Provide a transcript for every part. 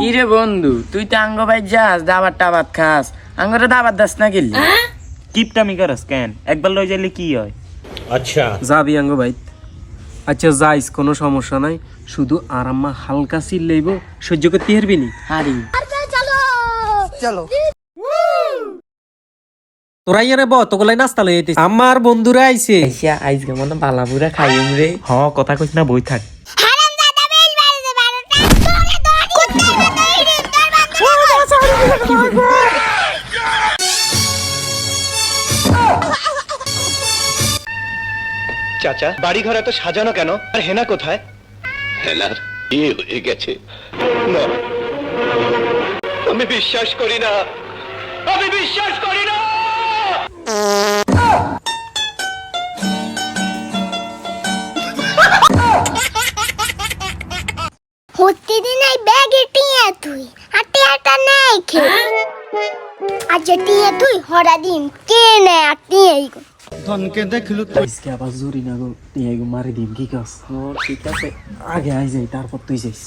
কি বন্ধু তুই তো আঙ্গ ভাই যাস দাবার টাবাত খাস। আঙ্গরে দাবার দাস না গেলি? কিপটামি করস কেন? একবার লই যাইলে কি হয়? আচ্ছা। যাবি আঙ্গ ভাই আচ্ছা যাইস কোনো সমস্যা নাই। শুধু আরাম্মা হালকা সিল লইব সহ্য করতে পারবি নি? হারি চলো? তোরা ইয়ারে ব তোগুলাই নাস্তা লই আইতিস আমার বন্ধুরা আইছে। আইসা আইসকে মনে বালাবুরা খাইম রে। হ কথা কইছ না বই থাক। চাচা বাড়ি ঘর এত সাজানো কেন? আর হেনা কোথায়? হেলার বিয়ে হয়ে গেছে। না আমি বিশ্বাস করি না। আমি বিশ্বাস করি না! প্রতিদিন এই ব্যাগে টিয়ে তুই। টিয়াটা নেই খেয়ে। আচ্ছা টিয়ে তুই হরা দিন কে নেয় আর টিয়েই গো আজকে আবার জুরি না গো টিয়া গো মারি দিম কি কাস ও ঠিক আছে আগে আই যাই তারপর তুই যাইস।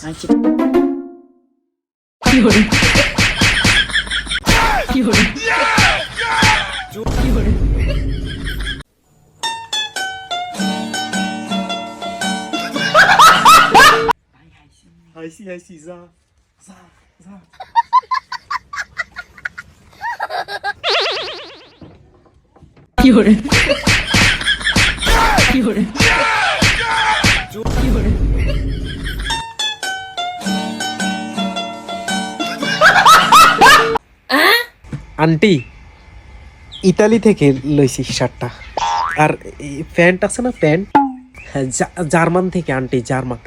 আন্টি ইতালি থেকে লইছি শার্টটা আর এই প্যান্ট আছে না প্যান্ট হ্যাঁ জার্মান থেকে আন্টি জার্মান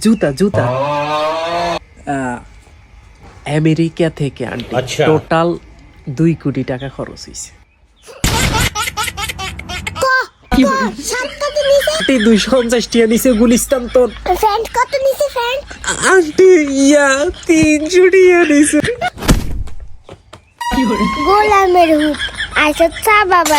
জুতা জুতা আহ, আমেরিকা থেকে আন্টি। আচ্ছা। টোটাল দুই কোটি টাকা খরচ হয়েছে আন্টি দুইশো পঞ্চাশ টিয়া গুলিস্তান তোর। ফ্রেন্ড কত নিছে ফ্রেন্ড? আন্টি ইয়া তিনশো টিয়া নিছে। গোলামের হুট আইসা চা বাবা